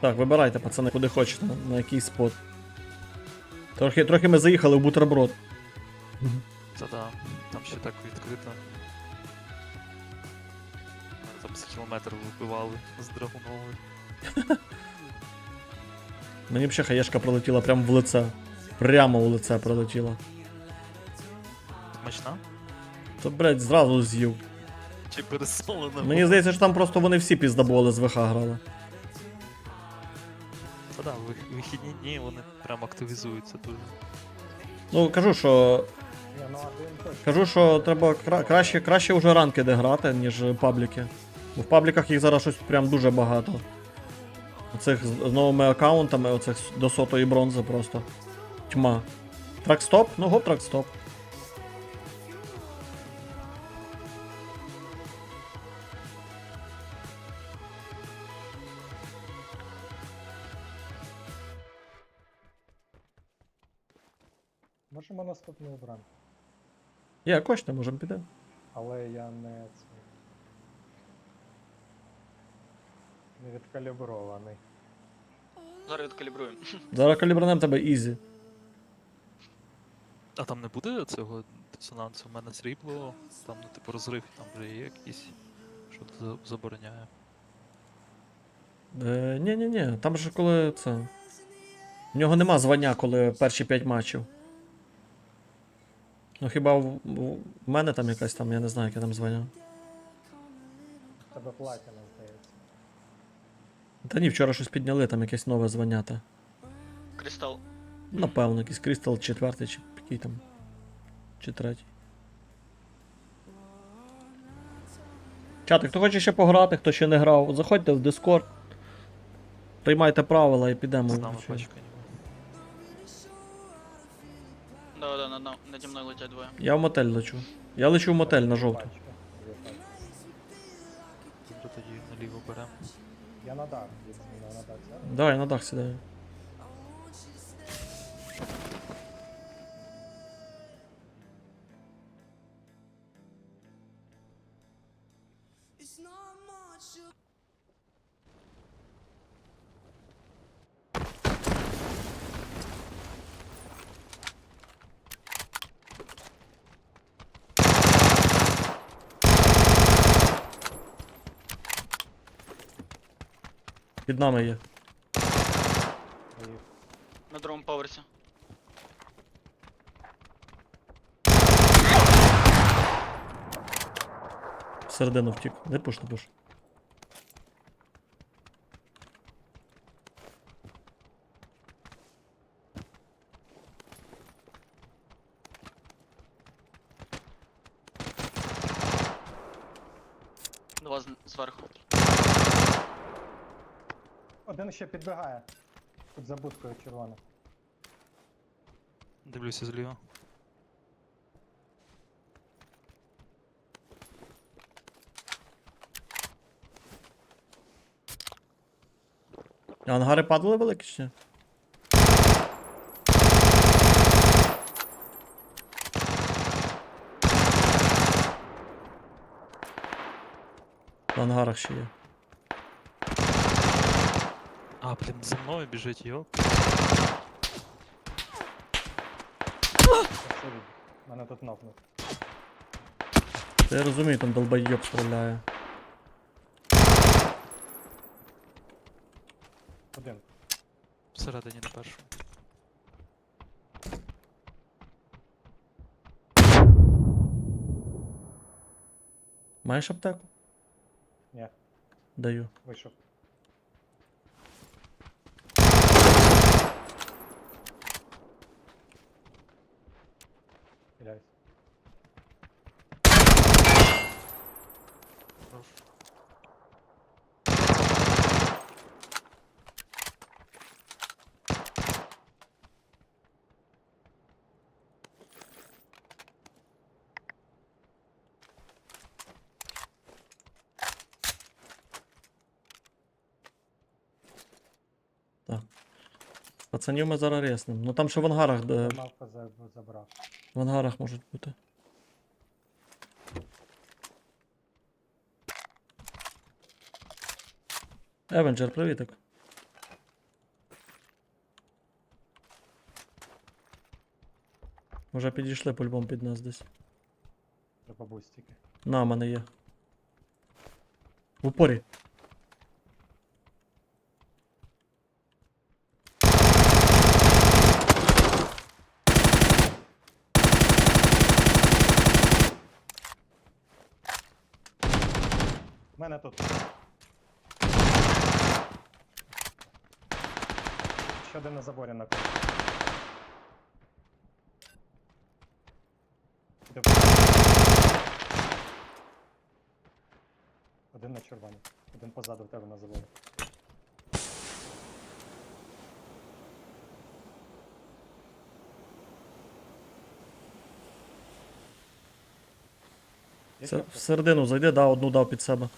Так, вибирайте, пацани, куди хочете, на який спот. Трохи, трохи ми заїхали в бутерброд. Та да, там ще так відкрито. Там з кілометр вибивали з драгунової. Мені б ще хаєшка прилетіла прямо в лице. Прямо в лице прилетіла. Смачна? То, блядь, зразу з'їв. Чи пересолена? Мені здається, що там просто вони всі піздаболи з ВХ грали. Вихідні дні вони прям активізуються дуже. Ну, кажу, що. Ну. Кажу, що треба кра- краще, краще вже ранки де грати, ніж пабліки. Бо в пабліках їх зараз щось прям дуже багато. Оцих з з новими аккаунтами, оцих с- до сотої бронзи просто. Тьма. Тракстоп? Ну го тракстоп. Є, кошти, можемо піти. Але я не це. Не відкалібрований. Зараз відкалібруємо. Зараз калібранем тебе ізі. А там не буде цього дисонансу? У мене срібло, там, ну, типу, розрив там вже є якийсь, що за- забороняє. Е, ні, ні, ні, там же коли це. В нього нема звання, коли перші 5 матчів. Ну хіба в, в мене там якась там, я не знаю, яке там звання. В Тебе платіна, здається. Та ні, вчора щось підняли, там якесь нове звання. Та. Кристал. Напевно, якийсь Крістал четвертий, чи який там. Чи третій. Чати, хто хоче ще пограти, хто ще не грав, заходьте в Discord. Приймайте правила і підемо. З нами Да, да, над, наді мною летять двоє. Я в мотель лечу. Я лечу в мотель на жовту. Добре, тоді наліво беремо. Я на дах відмінив на дах зараз. Давай, на дах сідаю. Під нами є. На другому поверсі. Середину втік. Не пуш, не пуш. Два з- зверху. Один ще підбігає. Тут за будкою червона. Дивлюся зліва. А ангари падали великі чи? ні? В ангарах ще є. А, блін, за мною біжить, йоп. Спасибі. Мене тут нокнув. Та я розумію, там долбойоб стріляє. Один. Всередині на першому. Маєш аптеку? Ні, Даю. вийшов. Так. Пацанів ми зараз реснем. Ну там ще в ангарах, де... Мавка забрав. В ангарах можуть бути. Евенджер, привіток. Може підійшли по під нас десь. Треба бустики. На мене є. В упорі. Мене тут. Ще один на заборі на в- Один на червоній. Один позаду в тебе на заборі. Це, кнопка? всередину зайди, да, одну дав під себе.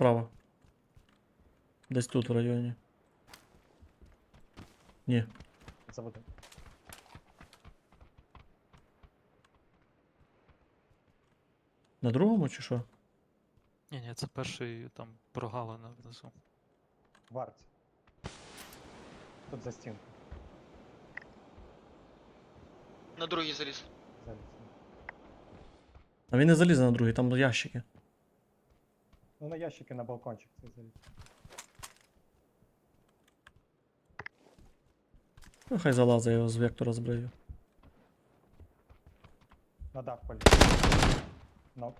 Справа. Десь тут в районі. Ні. Заводи. На другому чи що? Ні, ні, це перший там прогалина внизу. Варті. Тут за стінку. На другий заліз. Заліз. А він не залізе на другий, там ящики. Ну на ящики на балкончик цей заліз. Ну, хай залазить, я його з вектора збрию. На дах поліз. Ну,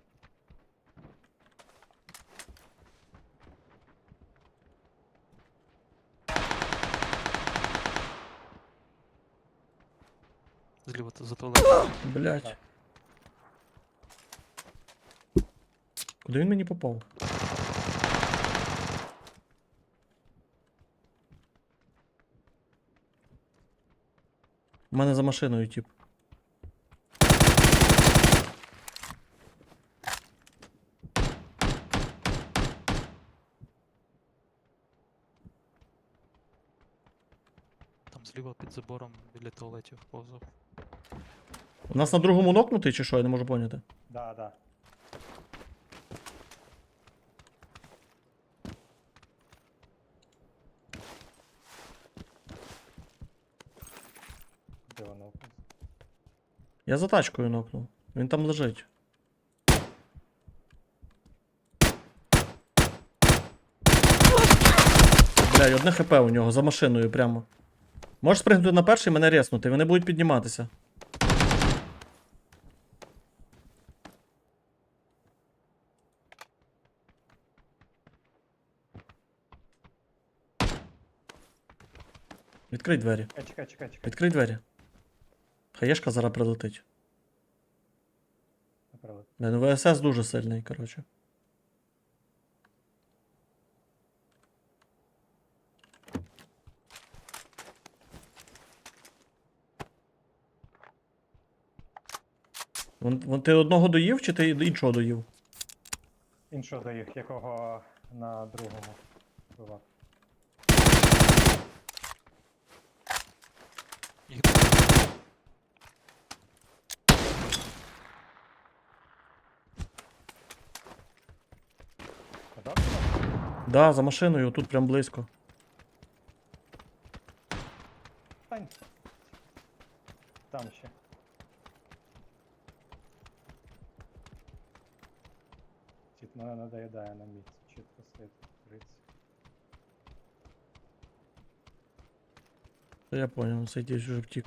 Зліва то за туалетом. Блять. Так. Куди він мені попав? Мене за машиною, тип. Там зліва під забором біля туалетів повзав. У нас на другому нокнутий чи що, я не можу поняти. да, да. Я за тачкою нокнув. Він там лежить. Бля, одне хп у нього за машиною прямо. Можеш спригнути на перший і мене резнути, вони будуть підніматися. Відкрий двері. Чекай, чекай, чекай. Відкрий двері. Хаєшка зараз прилетить. Направо. Ну ВСС дуже сильний, коротше. Вон, вон ти одного доїв чи ти іншого доїв? Іншого до їх, якого на другому бував. Їх Да, за машиною, тут прям близько. Стань. Там ще. Тіт мене надоїдає на місці. Чітко стоїть 30. Та я понял, цей десь вже втік.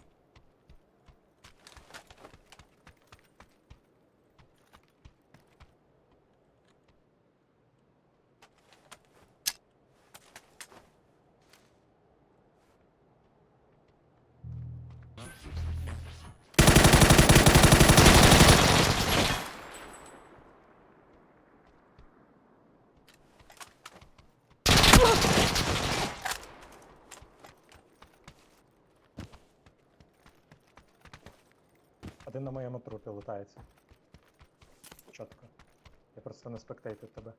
Трупі. Чітко. Я просто не спектейтив тебе.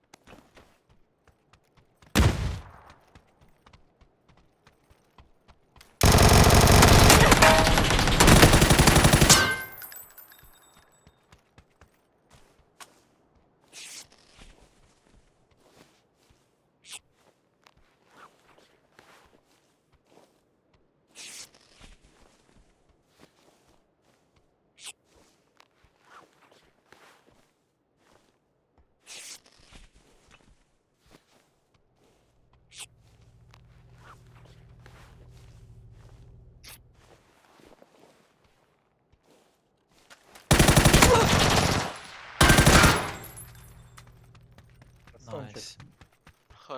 Сончик Найс.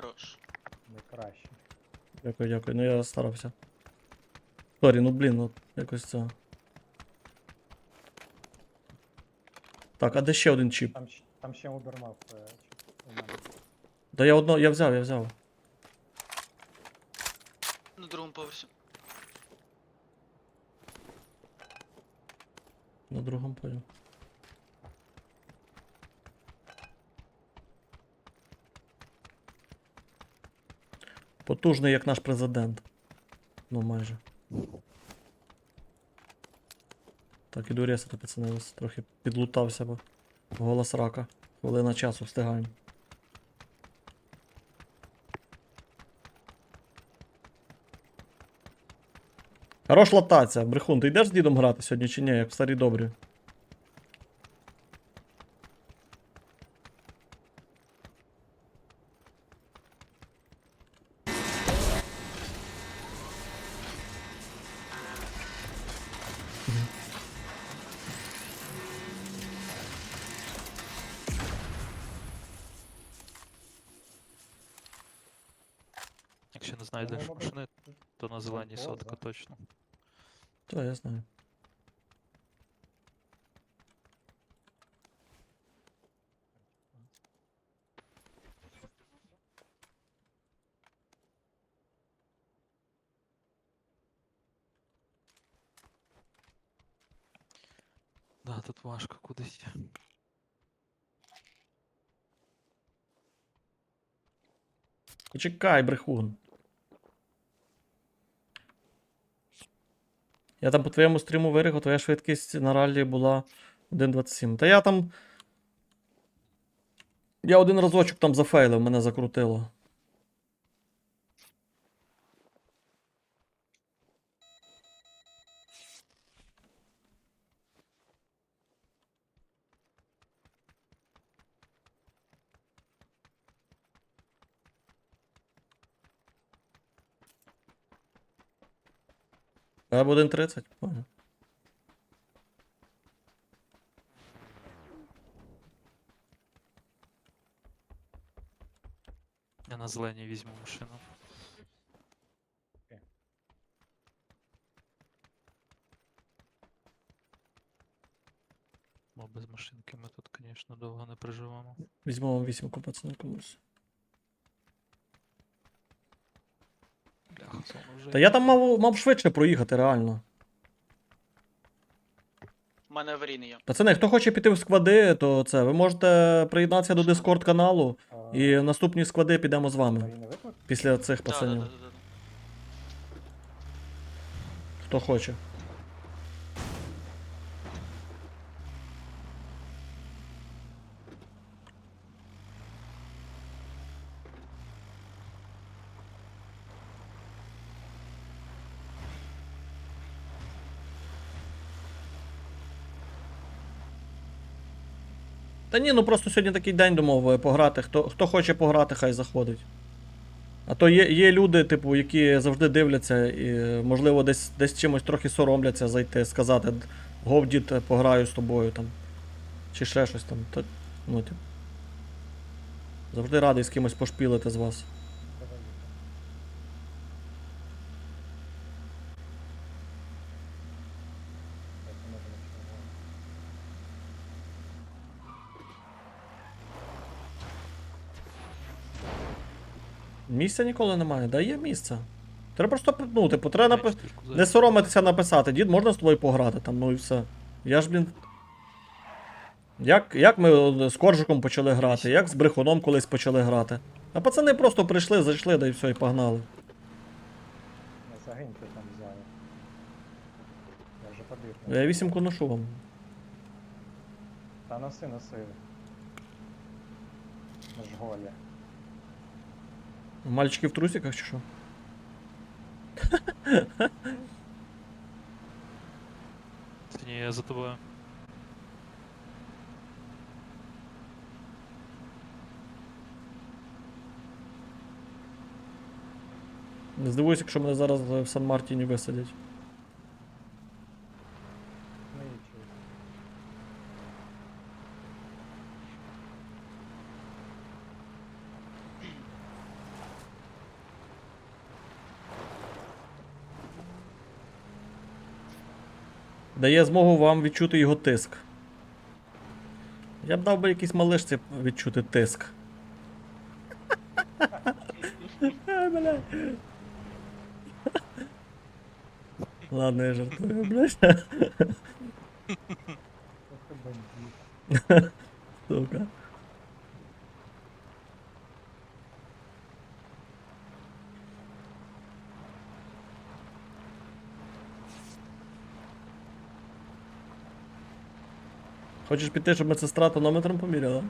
Хорош. найкраще. Дякую, дякую. Ну я старався. Сорі, ну блін, ну якось це. Так, а де ще один чіп? Там, щ- там ще убермав е, у мене. Да я одно, я взяв, я взяв. На другому поверсі. На другому понял. Потужний, як наш президент. Ну, майже. Так, іду ресати, пацани, ось трохи підлутався, бо голос рака. Хвилина часу встигаємо. Хорош латація, брехун, ти йдеш з дідом грати сьогодні чи ні, як в старі добрі? Зеленій поза. сотка точно. То я знаю. Да, тут важко кудись. Почекай, брехун. Я там по твоєму стріму виріг, твоя швидкість на раллі була 1.27. Та я там. Я один разочок там зафейлив, мене закрутило. Або 1.30, понял. Я на зеленій візьму машину. Бо без машинки ми тут, звісно, довго не проживемо. Візьму вам вісімку, пацани, комусь. Бляха, зона вже. Та я там мав, мав швидше проїхати, реально. У мене аварійний є. Пацани, хто хоче піти в сквади, то це, ви можете приєднатися до Discord каналу, і в наступні склади підемо з вами. Після цих Да, да, пацанів. да, да, да. Хто хоче. Та ні, ну просто сьогодні такий день думав пограти. Хто, хто хоче пограти, хай заходить. А то є, є люди, типу, які завжди дивляться і, можливо, десь, десь чимось трохи соромляться зайти, сказати, «Д- гов, пограю з тобою там. Чи ще щось там. Та, ну, типу. Завжди радий з кимось пошпілити з вас. Давай, їдемо. Так, ми можемо червоно. Місця ніколи немає, да є місце. Треба просто, ну, типу, треба напи... Не соромитися написати. Дід, можна з тобою пограти там, ну і все. Я ж, блін. Як, як ми е, з коржиком почали грати, як з брехуном колись почали грати. А пацани просто прийшли, зайшли, да і все, і погнали. Не загиньте там залі. Я вже побіг. Я вісімку ношу вам. Та носи, носи. Ми ж голі. Мальчики в трусиках чи що? Ні, я за тобою. Не здивуюся, якщо мене зараз в Сан-Мартіні висадять. Дає змогу вам відчути його тиск. Я б дав би якійсь малишці відчути тиск. Ладно, я жартую, блядь. Сука. Хочеш піти, щоб медсестра тонометром поміряла?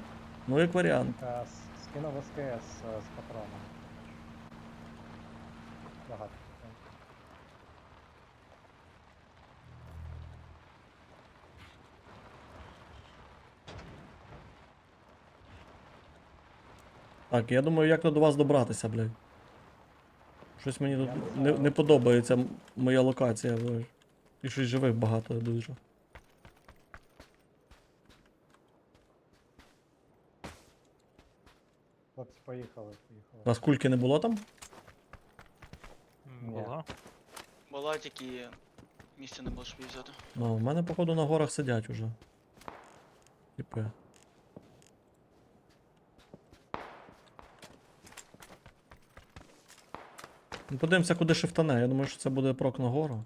Ну, як варіант. Е, с- Скинув СКС е, з патроном. Багато. Так, я думаю, як то до вас добратися, блядь. Щось мені тут не не, подобається м- моя локація, блядь. І щось живих багато дуже. Поїхали, поїхали. У вас кульки не було там? М, Ні. Була. Була тільки місця не було, щоб її взяти. Ну, в мене, походу, на горах сидять уже. Типи. Ну, Подивимося, куди шифтане. Я думаю, що це буде прок на гору.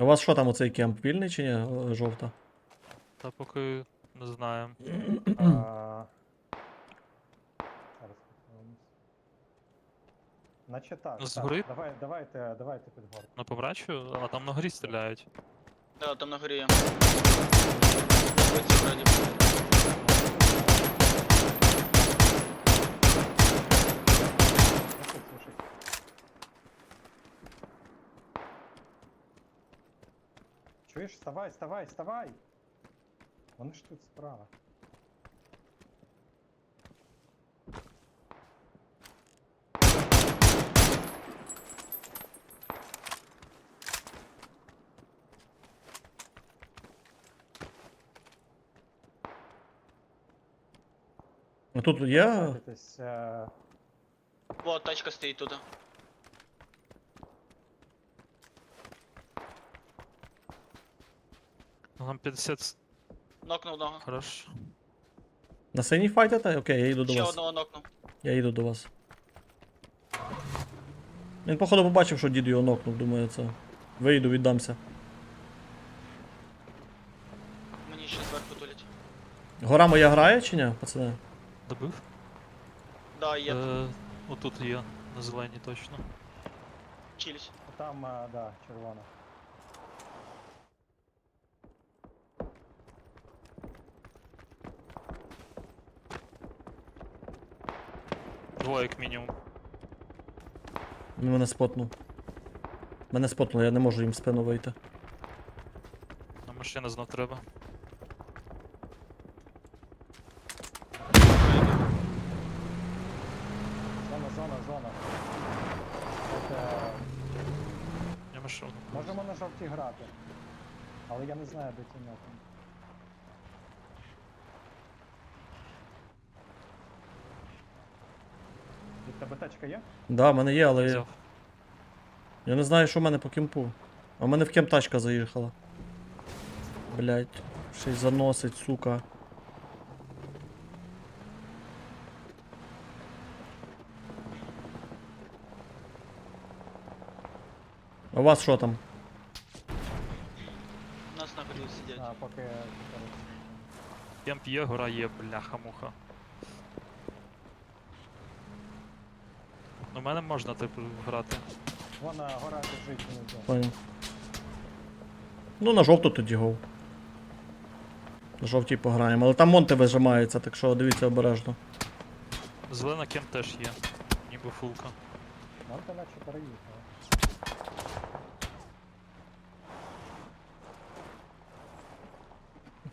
У вас що там оцей кемп вільний чи ні? е, Жовта? Та поки не знаю. А, Зараз подивимось. Наче так. Ну, так. згори? Давай, давайте, давайте під горку. На побрачу, а там на горі стріляють. Да, там на горі є. Вулиці вроді. Чуєш, вставай, вставай, вставай! Вони ж тут справа. Тут. Садитесь, е, О, тачка стоїть тут. Ну там 50 с- Нокнув одного. хорош. На синій файтите? Окей, я йду до Ще вас. одного нокнув. Я йду до вас. Він, походу, побачив, що дід його нокнув, думаю, це. Вийду, віддамся. Мені ще зверху тулять. Гора моя грає чи ні, пацани? Добив? Да, є. Е, отут є, на зеленій точно. Чились. там, е, да, червона. Двоє як мінімум. Він мене спотнув. Мене спотнуло, я не можу їм в спину вийти. На машина знов треба. Зона, зона. От, е, Я машину. можемо на жовтій грати. Але я не знаю, де ті нокни. Від тебе тачка є? Да, в мене є, але я, Взяв. я не знаю, що в мене по кемпу. А в мене в кемп тачка заїхала. Блять, ще й заносить, сука. У вас що там? У Нас на горі сидять. А, поки... Кемп є, гора є, бляха-муха. Ну, мене можна типу грати. Вона гора біжить внизу. Понял. Ну, на жовту тоді гов. На жовтій пограємо. Але там монти вижимаються, так що дивіться обережно. Зелена кемп теж є. Ніби фулка. Можете наче переїхали.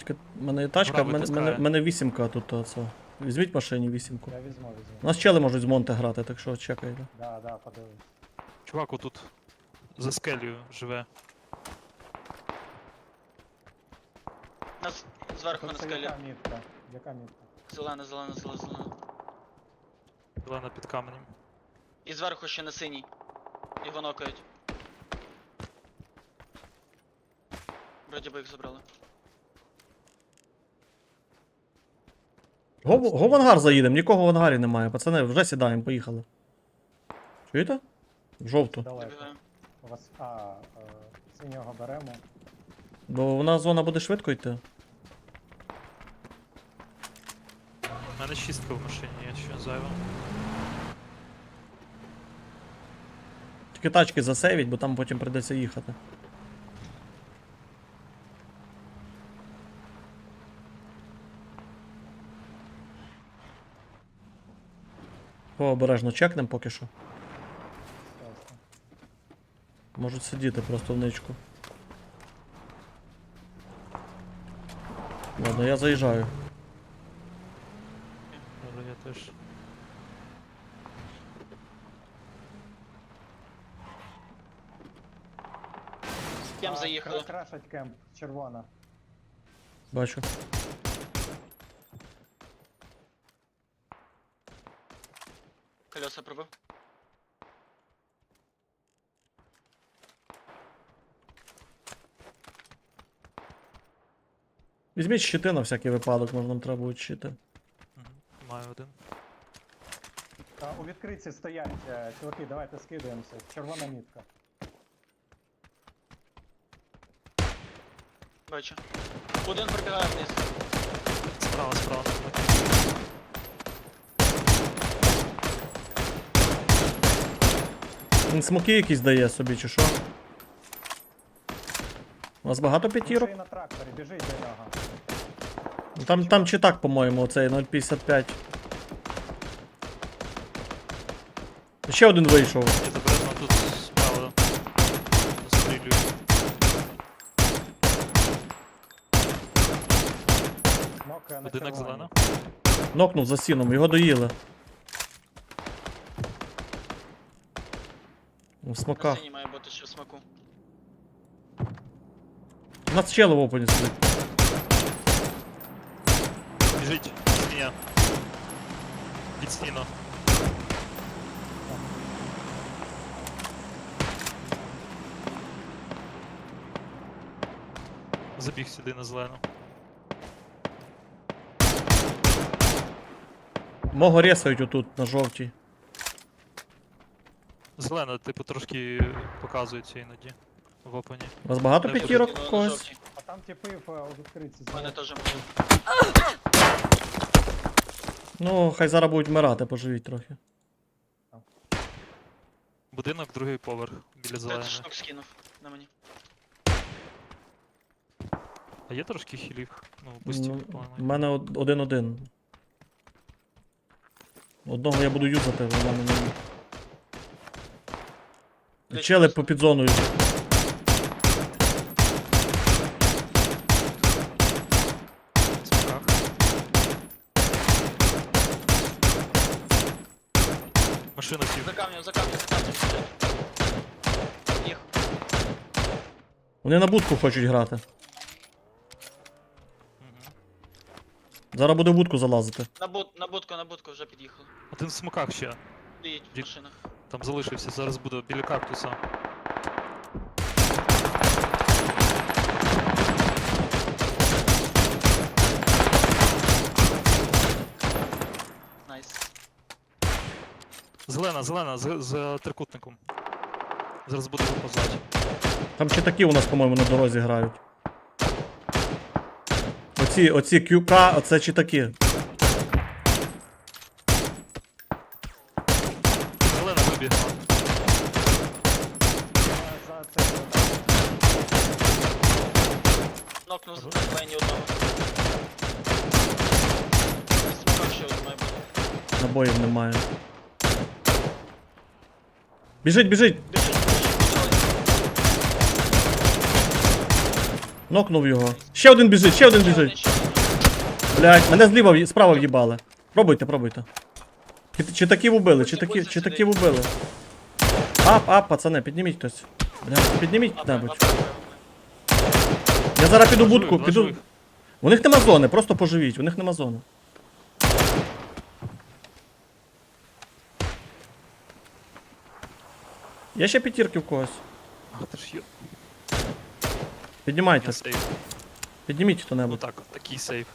Тільки в мене є тачка, в мене, витискає. мене, мене вісімка тут. Оце. Візьміть машині вісімку. Я візьму, візьму. У нас чели можуть з монти грати, так що чекайте. Да, да, подивись. Чувак отут за скелею живе. Нас зверху на це скелі. яка мітка? Яка мітка? Зелена, зелена, зелена, зелена. Зелена під каменем. І зверху ще на синій. Його нокають. Вроді би їх забрали. Го, го в ангар заїдемо, нікого в ангарі немає. Пацани, вже сідаємо, поїхали. Чуєте? В жовту. Далеко. У вас. А, е, синього беремо. Бо у нас зона буде швидко йти. У мене чистка в машині, є що зайво. Тільки тачки засейвіть, бо там потім прийдеться їхати. О, обережно чекнем поки що. Можуть сидіти просто в ничку. Ладно, я заїжджаю. Але я теж. Кем заїхали. Крашать кемп, червона. Бачу. Колеса пробив. Візьміть щити на всякий випадок, може нам треба буде щити. Маю один. А, у відкритці стоять. е, Чуваки, давайте скидаємося. Червона мітка. Бачу. Один пробігає вниз. Справа, справа. Він смоки якісь дає собі, чи що? У вас багато п'ятірок? На тракторі. Ну, Там, там чи так, по-моєму, оцей 0,55. Ще один вийшов. Я тут справа. На Будинок зелена. Нокнув за сіном, його доїли. У На смоках. синій має бути ще в смаку. У нас чел в опені сидить. Біжить, стіня. Від стіну. Забіг сюди на зелену. Мого ресають отут, на жовтій. Зелена, типу, трошки показується іноді. В опені. У вас багато Де п'ятірок Було когось? А там типи в, е, у відкритці. У мене теж було. Ну, хай зараз будуть вмирати, поживіть трохи. Будинок, другий поверх, біля 30 зеленої. штук скинув на мені. А є трошки хілів? Ну, бустів, Ну, У по-моєму. мене од- один-один. Одного я буду юзати, в мене не. Чели по під зоною. Машина сів. За камнем, за камнем, за камнем. Їх. Вони на будку хочуть грати. Зараз буде в будку залазити. На, буд, на будку, на будку вже під'їхали. Один в смоках ще. Стоїть в Дік. машинах. Там залишився, зараз буде біля кактуса. Найс. Зелена, зелена, з, з трикутником. Зараз буде виповзати. Там чи такі у нас, по-моєму, на дорозі грають. Оці, оці QK, оце чи такі. Е, За це Нокнув на лайні одного. Смакав ще один має бути. Набоїв немає. Біжить, біжить! Біжить, біжить, біжить. Нокнув його. Ще один біжить, ще один один, біжить. Блять, мене зліва, в'ї- справа в'їбали. Пробуйте, пробуйте. Чи, чи такі вбили, чи такі, чи сюди. такі вбили. Ап, ап, пацани, підніміть хтось. Бля, підніміть небудь. Я зараз піду будку, піду. У них нема зони, просто поживіть, у них нема зони. Є ще п'ятірки в когось. Ти ж. Піднімайте, сейф. підніміть Ну хто-небудь. так, такий сейф.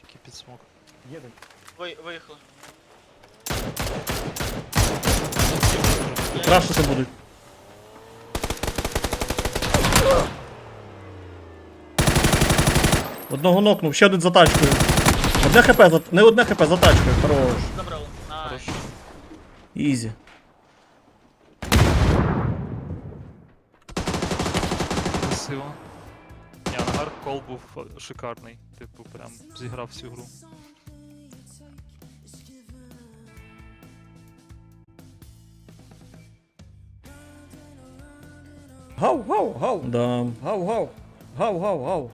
Тільки під смок. Їдуть. Ви, виїхали. Крашити будуть. Одного нокнув, ще один за тачкою. Одне хп, за... не одне хп за тачкою, хорош. Забрали. Найс. Хорошо. Ізі. Красиво. Ні, ангар кол був шикарний. Типу, прям зіграв всю гру. Гау. Да. Гау, гау.